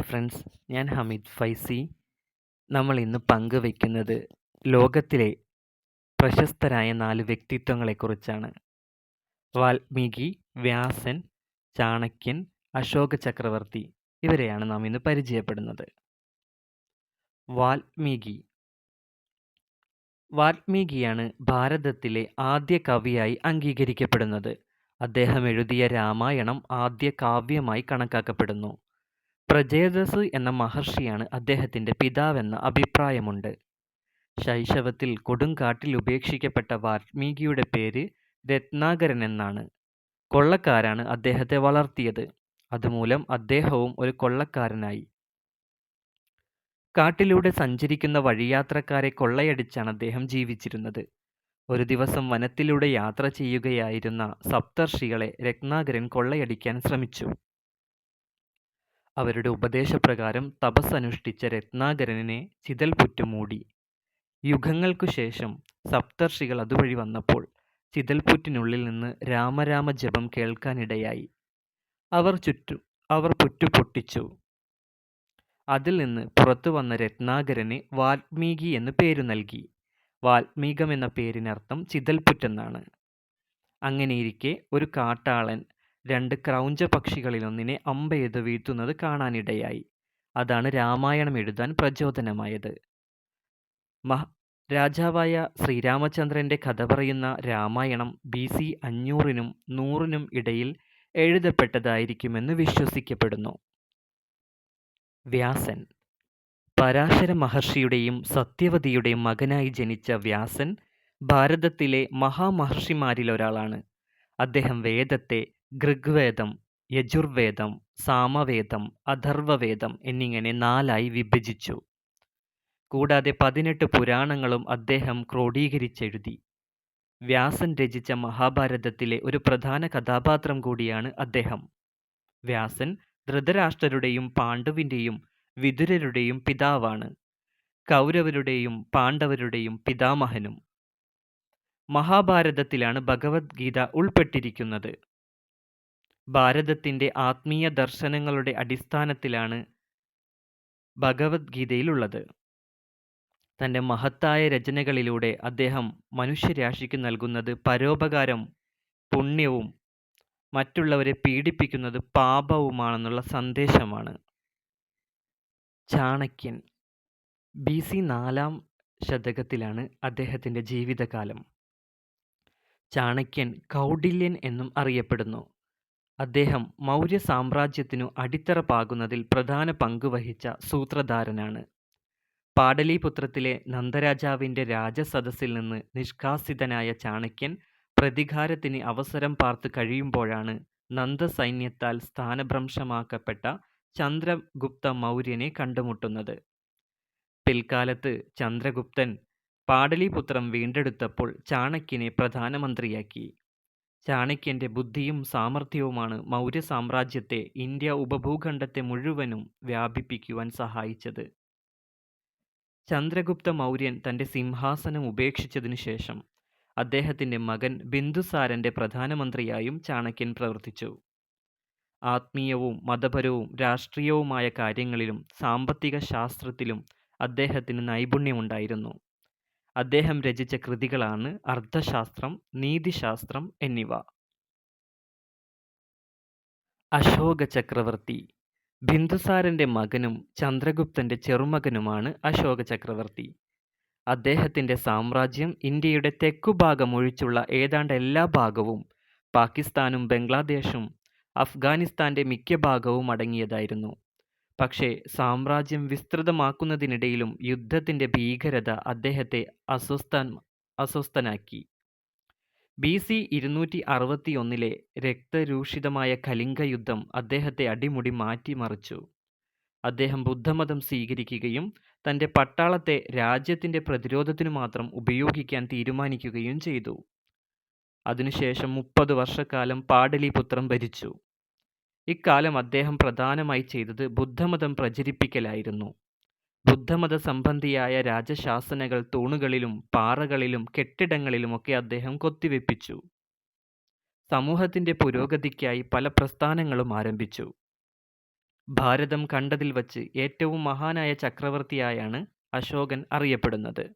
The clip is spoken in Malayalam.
ഫ്രണ്ട്സ് ഞാൻ ഹമീദ് ഫൈസി. നമ്മൾ ഇന്ന് പങ്കുവയ്ക്കുന്നത് ലോകത്തിലെ പ്രശസ്തരായ നാല് വ്യക്തിത്വങ്ങളെക്കുറിച്ചാണ്. വാൽമീകി വ്യാസൻ ചാണക്യൻ അശോക ചക്രവർത്തി ഇവരെയാണ് നാം ഇന്ന് പരിചയപ്പെടുന്നത്. വാൽമീകി. വാൽമീകിയാണ് ഭാരതത്തിലെ ആദ്യ കവിയായി അംഗീകരിക്കപ്പെടുന്നത്. അദ്ദേഹം എഴുതിയ രാമായണം ആദ്യ കാവ്യമായി കണക്കാക്കപ്പെടുന്നു. പ്രചേതസ് എന്ന മഹർഷിയാണ് അദ്ദേഹത്തിന്റെ പിതാവെന്ന അഭിപ്രായമുണ്ട്. ശൈശവത്തിൽ കൊടുങ്കാട്ടിൽ ഉപേക്ഷിക്കപ്പെട്ട വാൽമീകിയുടെ പേര് രത്നാകരൻ എന്നാണ് കൊള്ളക്കാരാണ് അദ്ദേഹത്തെ വളർത്തിയത്. അതുമൂലം അദ്ദേഹവും ഒരു കൊള്ളക്കാരനായി. കാട്ടിലൂടെ സഞ്ചരിക്കുന്ന വഴിയാത്രക്കാരെ കൊള്ളയടിച്ചാണ് അദ്ദേഹം ജീവിച്ചിരുന്നത്. ഒരു ദിവസം വനത്തിലൂടെ യാത്ര ചെയ്യുകയായിരുന്ന സപ്തർഷികളെ രത്നാകരൻ കൊള്ളയടിക്കാൻ ശ്രമിച്ചു. അവരുടെ ഉപദേശപ്രകാരം തപസ്സനുഷ്ഠിച്ച രത്നാകരനെ ചിതൽപുറ്റ് മൂടി യുഗങ്ങൾക്കു ശേഷം സപ്തർഷികൾ അതുവഴി വന്നപ്പോൾ ചിതൽപുറ്റിനുള്ളിൽ നിന്ന് രാമരാമ ജപം കേൾക്കാനിടയായി. അവർ പുറ്റു പൊട്ടിച്ചു. അതിൽ നിന്ന് പുറത്തു വന്ന രത്നാകരന് വാൽമീകി എന്ന് പേരു നൽകി. വാൽമീകം എന്ന പേരിനർത്ഥം ചിതൽപുറ്റെന്നാണ്. അങ്ങനെയിരിക്കെ ഒരു കാട്ടാളൻ രണ്ട് ക്രൗഞ്ച പക്ഷികളിലൊന്നിനെ അമ്പെയ്ത് വീഴ്ത്തുന്നത് കാണാനിടയായി. അതാണ് രാമായണം എഴുതാൻ പ്രചോദനമായത്. മഹ രാജാവായ ശ്രീരാമചന്ദ്രന്റെ കഥ പറയുന്ന രാമായണം ബി സി അഞ്ഞൂറിനും നൂറിനും ഇടയിൽ എഴുതപ്പെട്ടതായിരിക്കുമെന്ന് വിശ്വസിക്കപ്പെടുന്നു. വ്യാസൻ. പരാശര മഹർഷിയുടെയും സത്യവതിയുടെയും മകനായി ജനിച്ച വ്യാസൻ ഭാരതത്തിലെ മഹാമഹർഷിമാരിലൊരാളാണ്. അദ്ദേഹം വേദത്തെ ഋഗ്വേദം യജുർവേദം സാമവേദം അഥർവവേദം എന്നിങ്ങനെ നാലായി വിഭജിച്ചു. കൂടാതെ പതിനെട്ട് പുരാണങ്ങളും അദ്ദേഹം ക്രോഡീകരിച്ചെഴുതി. വ്യാസൻ രചിച്ച മഹാഭാരതത്തിലെ ഒരു പ്രധാന കഥാപാത്രം കൂടിയാണ് അദ്ദേഹം. വ്യാസൻ ധൃതരാഷ്ട്രരുടെയും പാണ്ഡുവിന്റെയും വിതുരരുടെയും പിതാവാണ്. കൗരവരുടെയും പാണ്ഡവരുടെയും പിതാമഹനും. മഹാഭാരതത്തിലാണ് ഭഗവത്ഗീത ഉൾപ്പെട്ടിരിക്കുന്നത്. ഭാരതത്തിന്റെ ആത്മീയ ദർശനങ്ങളുടെ അടിസ്ഥാനത്തിലാണ് ഭഗവത്ഗീതയിലുള്ളത്. തന്റെ മഹത്തായ രചനകളിലൂടെ അദ്ദേഹം മനുഷ്യരാശിക്ക് നൽകുന്നത് പരോപകാരം പുണ്യവും മറ്റുള്ളവരെ പീഡിപ്പിക്കുന്നത് പാപവുമാണെന്നുള്ള സന്ദേശമാണ്. ചാണക്യൻ ബി സി നാലാം ശതകത്തിലാണ് അദ്ദേഹത്തിന്റെ ജീവിതകാലം. ചാണക്യൻ കൗഡില്യൻ എന്നും അറിയപ്പെടുന്നു. അദ്ദേഹം മൗര്യ സാമ്രാജ്യത്തിനു അടിത്തറ പാകുന്നതിൽ പ്രധാന പങ്ക് വഹിച്ച സൂത്രധാരനാണ്. പാടലീപുത്രത്തിലെ നന്ദരാജാവിന്റെ രാജസദസ്സിൽ നിന്ന് നിഷ്കാസിതനായ ചാണക്യൻ പ്രതികാരത്തിന് അവസരം പാർത്ത് കഴിയുമ്പോഴാണ് നന്ദസൈന്യത്താൽ സ്ഥാനഭ്രംശമാക്കപ്പെട്ട ചന്ദ്രഗുപ്ത മൗര്യനെ കണ്ടുമുട്ടുന്നത്. പിൽക്കാലത്ത് ചന്ദ്രഗുപ്തൻ പാടലീപുത്രം വീണ്ടെടുത്തപ്പോൾ ചാണക്യനെ പ്രധാനമന്ത്രിയാക്കി. ചാണക്യന്റെ ബുദ്ധിയും സാമർഥ്യവുമാണ് മൗര്യ സാമ്രാജ്യത്തെ ഇന്ത്യ ഉപഭൂഖണ്ഡത്തെ മുഴുവനും വ്യാപിപ്പിക്കുവാൻ സഹായിച്ചത്. ചന്ദ്രഗുപ്ത മൗര്യൻ തന്റെ സിംഹാസനം ഉപേക്ഷിച്ചതിനു ശേഷം അദ്ദേഹത്തിന്റെ മകൻ ബിന്ദുസാരന്റെ പ്രധാനമന്ത്രിയായും ചാണക്യൻ പ്രവർത്തിച്ചു. ആത്മീയവും മതപരവും രാഷ്ട്രീയവുമായ കാര്യങ്ങളിലും സാമ്പത്തിക ശാസ്ത്രത്തിലും അദ്ദേഹത്തിന് നൈപുണ്യമുണ്ടായിരുന്നു. അദ്ദേഹം രചിച്ച കൃതികളാണ് അർത്ഥശാസ്ത്രം നീതിശാസ്ത്രം എന്നിവ. അശോക ചക്രവർത്തി ബിന്ദുസാരന്റെ മകനും ചന്ദ്രഗുപ്തന്റെ ചെറുമകനുമാണ് അശോക ചക്രവർത്തി അദ്ദേഹത്തിന്റെ സാമ്രാജ്യം ഇന്ത്യയുടെ തെക്കുഭാഗം ഒഴിച്ചുള്ള ഏതാണ്ട് എല്ലാ ഭാഗവും പാകിസ്ഥാനും ബംഗ്ലാദേശും അഫ്ഗാനിസ്ഥാന്റെ മിക്ക ഭാഗവും അടങ്ങിയതായിരുന്നു. പക്ഷേ സാമ്രാജ്യം വിസ്തൃതമാക്കുന്നതിനിടയിലും യുദ്ധത്തിന്റെ ഭീകരത അദ്ദേഹത്തെ അസ്വസ്ഥ അസ്വസ്ഥനാക്കി. ബി സി ഇരുന്നൂറ്റി അറുപത്തിയൊന്നിലെ രക്തരൂഷിതമായ കലിംഗ യുദ്ധം അദ്ദേഹത്തെ അടിമുടി മാറ്റിമറിച്ചു. അദ്ദേഹം ബുദ്ധമതം സ്വീകരിക്കുകയും തന്റെ പട്ടാളത്തെ രാജ്യത്തിന്റെ പ്രതിരോധത്തിനു മാത്രം ഉപയോഗിക്കാൻ തീരുമാനിക്കുകയും ചെയ്തു. അതിനുശേഷം മുപ്പത് വർഷക്കാലം പാടലീപുത്രം ഭരിച്ചു. ഇക്കാലം അദ്ദേഹം പ്രധാനമായി ചെയ്തത് ബുദ്ധമതം പ്രചരിപ്പിക്കലായിരുന്നു. ബുദ്ധമത സംബന്ധിയായ രാജശാസനകൾ തൂണുകളിലും പാറകളിലും കെട്ടിടങ്ങളിലുമൊക്കെ അദ്ദേഹം കൊത്തിവെപ്പിച്ചു. സമൂഹത്തിന്റെ പുരോഗതിക്കായി പല പ്രസ്ഥാനങ്ങളും ആരംഭിച്ചു. ഭാരതം കണ്ടതിൽ വച്ച് ഏറ്റവും മഹാനായ ചക്രവർത്തിയായാണ് അശോകൻ അറിയപ്പെടുന്നത്.